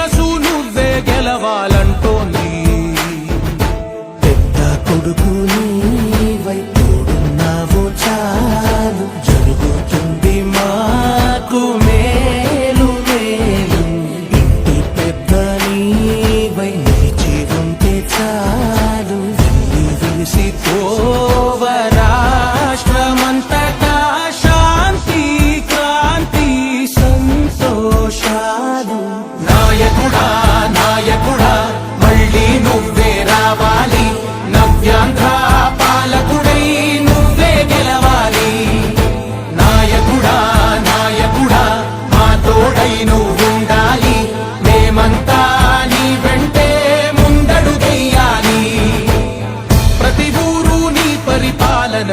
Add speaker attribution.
Speaker 1: మనసు నువ్వే గెలవాలంటోంది.
Speaker 2: పెద్ద కొడుకు నీవై తోడున్నావు చాలు. జరుగుతుంది మాకు మేలు మేలు. ఇంటి పెద్ద నీవై నీ ఉంటే చాలు. వెళ్ళి విలిసి పోవ
Speaker 3: నీ
Speaker 1: పరిపాలన